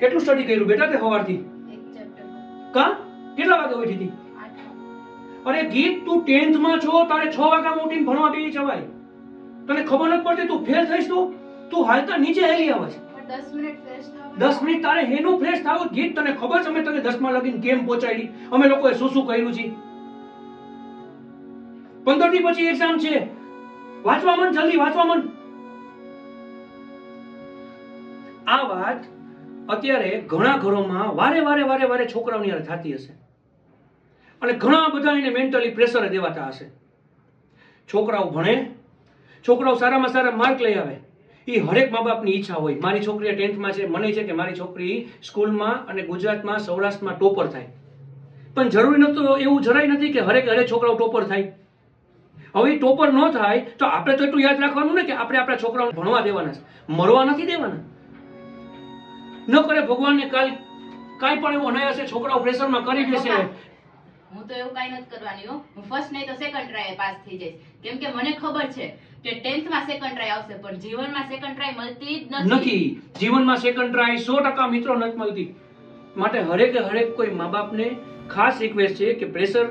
કેટલું સ્ટડી કર્યું? બેટા તે સવારથી કા? કેટલા વાગે ઉઠી હતી? અરે ગીત તું ટેન્થમાં છો તારે છ વાગ્યા ઉઠીને ભણવા બેસી જવાય. તને ખબર નથી પડતી તું ફેલ થઈશ તો? તું હાલતા નીચે હેલી આવે છે. દસ મિનિટ તારે હેનું ફ્રેશ થાવું ગીત તને ખબર છે? અમે તને દસમાં લગીને કેમ પહોંચાડી? અમે લોકોએ શું શું કર્યું છે? પંદર દી પછી એક્ઝામ છે. વાંચવા મન જલ્દી વાંચવા મન. આ વાત અત્યારે ઘણા ઘરોમાં વારે વારે વારે વારે છોકરાઓની હારે થતી હશે. અને ઘણા બધા એને મેન્ટલી પ્રેશર દેવાતા હશે. છોકરાઓ ભણે, છોકરાઓ સારામાં સારા માર્ક લઈ આવે. એ હરેક મા બાપની ઈચ્છા હોય. મારી છોકરી ટેન્થમાં છે, મને છે કે મારી છોકરી સ્કૂલમાં અને ગુજરાતમાં, સૌરાષ્ટ્રમાં ટોપર થાય. પણ જરૂરી નહોતું એવું જરાય નથી કે હરેક હરેક છોકરાઓ ટોપર થાય. હવે ટોપર ન થાય તો આપણે તો એટલું યાદ રાખવાનું ને કે આપણે આપણા છોકરાઓને ભણવા દેવાના છે. મરવા નથી દેવાના. ન કરે ભગવાનને કાલ કાંઈ પણ એવું અનાયાસે છોકરાઓ પ્રેશરમાં કરી દેશે. હું તો એવું કાંઈ નથી કરવાની હો. હું ફર્સ્ટ નહીં તો સેકન્ડ ટ્રાય પાસ થઈ જઈશ. કેમ કે મને ખબર છે કે ટેન્થમાં સેકન્ડ ટ્રાય આવશે પણ જીવનમાં સેકન્ડ ટ્રાય મળતી જ નથી. નથી. જીવનમાં સેકન્ડ ટ્રાય સો ટકા મિત્રો નથી મળતી. માટે હરેકે હરેક કોઈ મા બાપને ખાસ રિક્વેસ્ટ છે કે પ્રેશર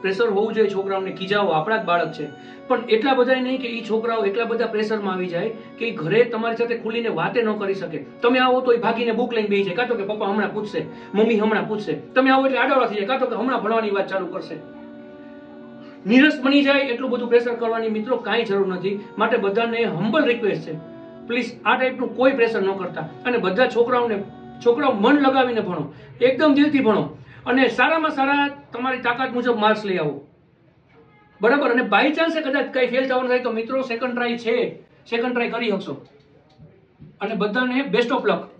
પ્રેશર હોવું જોઈએ છોકરાઓને કીજાઓ આપણા જ બાળક છે. પણ એટલા બધા નહીં કે એ છોકરાઓ એટલા બધા પ્રેશરમાં આવી જાય કે એ ઘરે તમારી સાથે ખુલીને વાતે ન કરી શકે. તમે આવો તો એ ભાગીને બુક લઈને બેસી જાય. કાં કે પપ્પા હમણાં પૂછશે, મમ્મી હમણાં પૂછશે. તમે આવો એટલે આડોળા થઈ જાય. કાં તો કે હમણાં ભણવાની વાત ચાલુ કરશે. નિરસ બની જાય એટલું બધું પ્રેશર કરવાની મિત્રો કાંઈ જરૂર નથી. માટે બધાને હમ્બલ રિક્વેસ્ટ છે. પ્લીઝ આ ટાઈપનું કોઈ પ્રેશર ન કરતા. અને બધા છોકરાઓને, છોકરાઓ મન લગાવીને ભણો. એકદમ દિલથી ભણો. અને સારામાં સારા તમારી તાકાત મુજબ માર્ક્સ લઈ આવો. બરાબર? અને બાય ચાન્સે કદાચ કઈ ફેલ થવાનું થાય તો મિત્રો સેકન્ડ ટ્રાય છે. સેકન્ડ ટ્રાય કરી શકશો. અને બધાને બેસ્ટ ઓફ લક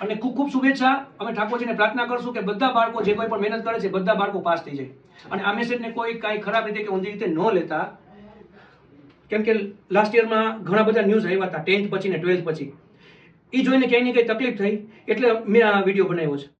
અને ખૂબ ખૂબ શુભેચ્છા. અમે ઠાકોરજીને પ્રાર્થના કરશું કે બધા બાળકો જે કોઈ પણ મહેનત કરે છે, બધા બાળકો પાસ થઈ જાય. અને આ મેસેજને કોઈ કાંઈ ખરાબ રીતે કે ઊંધી રીતે ન લેતા. કેમ કે લાસ્ટ યરમાં ઘણા બધા ન્યૂઝ આવ્યા હતા ટેન્થ પછી ને ટ્વેલ્થ પછી. એ જોઈને ક્યાંય ને કંઈ તકલીફ થઈ. એટલે મેં આ વીડિયો બનાવ્યો છે.